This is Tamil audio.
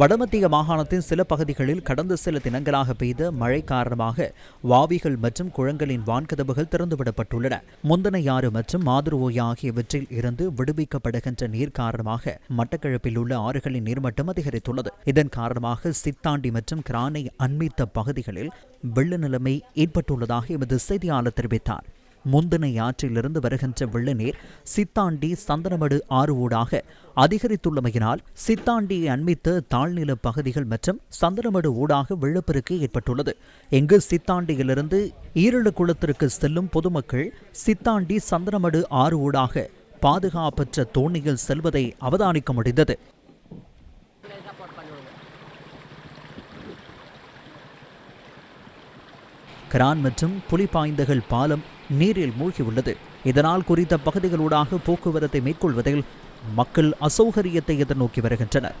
வடமத்திய மாகாணத்தின் சில பகுதிகளில் கடந்த சில தினங்களாக பெய்த மழை காரணமாக வாவிகள் மற்றும் குளங்களின் வான்கதவுகள் திறந்துவிடப்பட்டுள்ளன. முந்தனையாறு மற்றும் மாதிருவோய் ஆகியவற்றில் இருந்து விடுவிக்கப்படுகின்ற நீர் காரணமாக மட்டக்களப்பில் உள்ள ஆறுகளின் நீர்மட்டம் அதிகரித்துள்ளது. இதன் காரணமாக சித்தாண்டி மற்றும் கிரானை அண்மித்த பகுதிகளில் வெள்ள நிலைமை ஏற்பட்டுள்ளதாக எமது செய்தியாளர் தெரிவித்தார். முந்தனை ஆற்றிலிருந்து வருகின்ற வெள்ள நீர் சித்தாண்டி சந்தனமடு ஆறு ஊடாக அதிகரித்துள்ளமையினால் சித்தாண்டியை அண்மித்த தாழ்நில பகுதிகள் மற்றும் சந்தனமடு ஊடாக வெள்ளப்பெருக்கு ஏற்பட்டுள்ளது. இங்கு சித்தாண்டியிலிருந்து ஈரழு குளத்திற்கு செல்லும் பொதுமக்கள் சித்தாண்டி சந்தனமடு ஆறு ஊடாக பாதுகாப்பற்ற தோணியில் செல்வதை அவதானிக்க முடிந்தது. கிரான் மற்றும் புலிபாய்ந்தகள் பாலம் நீரில் மூழ்கியுள்ளது. இதனால் குறித்த பகுதிகளூடாக போக்குவரத்தை மேற்கொள்வதில் மக்கள் அசௌகரியத்தை எதிர்நோக்கி வருகின்றனர்.